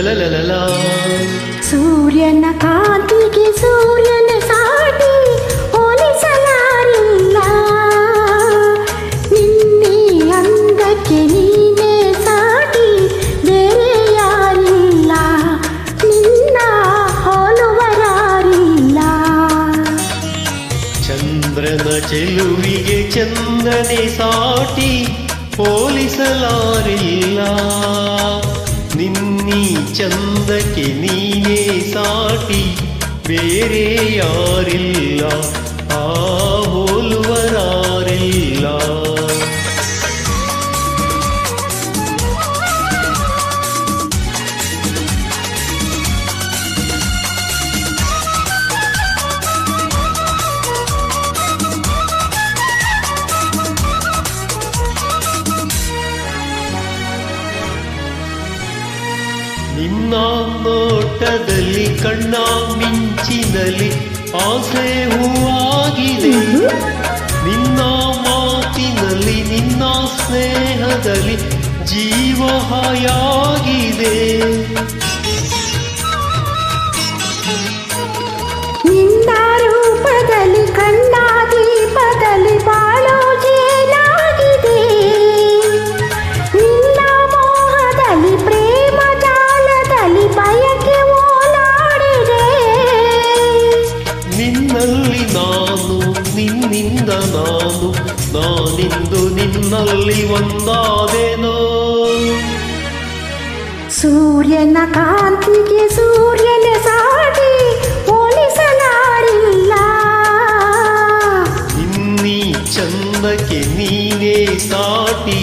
ಲಲಲಲಲಾ. ಸೂರ್ಯನ ಕಾಂತಿಗೆ ಸೂರ್ಯನ ಸಾಟಿ ಹೋಲಿಸಲಾರಿಲ್ಲ ನಿನ್ನೆ ಅಂದಕ್ಕೆ ನೀನೇ ಸಾಟಿ ಬೇರೆ ಯಾರಿಲ್ಲ ನಿನ್ನ ಹೋಲುವರಾರಿಲ್ಲ ಚಂದ್ರನ ಚೆಲುವಿಗೆ ಚಂದ್ರನೇ ಸಾಟಿ ಹೋಲಿಸಲಾರಿಲ್ಲ ನಿನ್ನೀ ಚಂದಕ್ಕೆ ನೀನೇ ಸಾಟಿ ಬೇರೆ ಯಾರಿಲ್ಲ ಆ ಹೋಲುವರಾರಿಲ್ಲ ನಿನ್ನ ನೋಟದಲ್ಲಿ ಕಣ್ಣ ಮಿಂಚಿನಲ್ಲಿ ಆಸೆ ಹೂವಾಗಿದೆ. ನಿನ್ನ ಮಾತಿನಲ್ಲಿ ನಿನ್ನ ಸ್ನೇಹದಲ್ಲಿ ಜೀವ ಹಾಯಾಗಿದೆ. ನಾನು ನಾನಿಂದು ನಿನ್ನಲ್ಲಿ ಒಂದಾದೆನೋ ಸೂರ್ಯನ ಕಾಂತಿಗೆ ಸೂರ್ಯನ ಸಾಟಿ ಹೋಲಿಸಲಾರಿಲ್ಲ ಇನ್ನೀ ಚಂದಕ್ಕೆ ನೀನೇ ಸಾಟಿ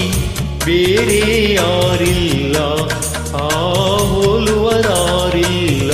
ಬೇರೆ ಯಾರಿಲ್ಲ ಆ ಹೋಲುವರಾರಿಲ್ಲ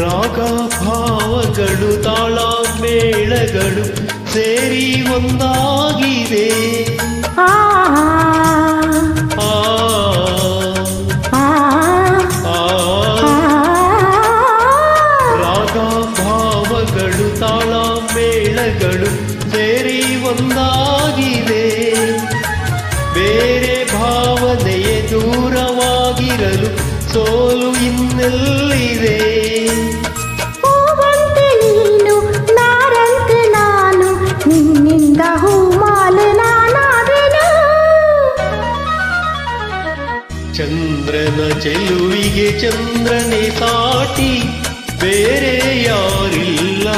ರಾಗ ಭಾವಗಳು ತಾಳ ಮೇಳಗಳು ಸೇರಿ ಒಂದಾಗಿದೆ ಆ. ರಾಗ ಭಾವಗಳು ತಾಳ ಮೇಳಗಳು ಸೇರಿ ಒಂದಾಗಿದೆ ಬೇರೆ ಭಾವನೆಯೇ ದೂರವಾಗಿರಲು ಸೋಲು ಇನ್ನೆಲ್ಲಿದೆ? ನೀನು ನಾರಂತೆ ನಾನು ನಿನ್ನಿಂದ ಹೂಮಾಲೆ ನಾನಾದೆನು? ಚಂದ್ರನ ಚೆಲುವಿಗೆ ಚಂದ್ರನೇ ಸಾಟಿ ಬೇರೆ ಯಾರಿಲ್ಲ.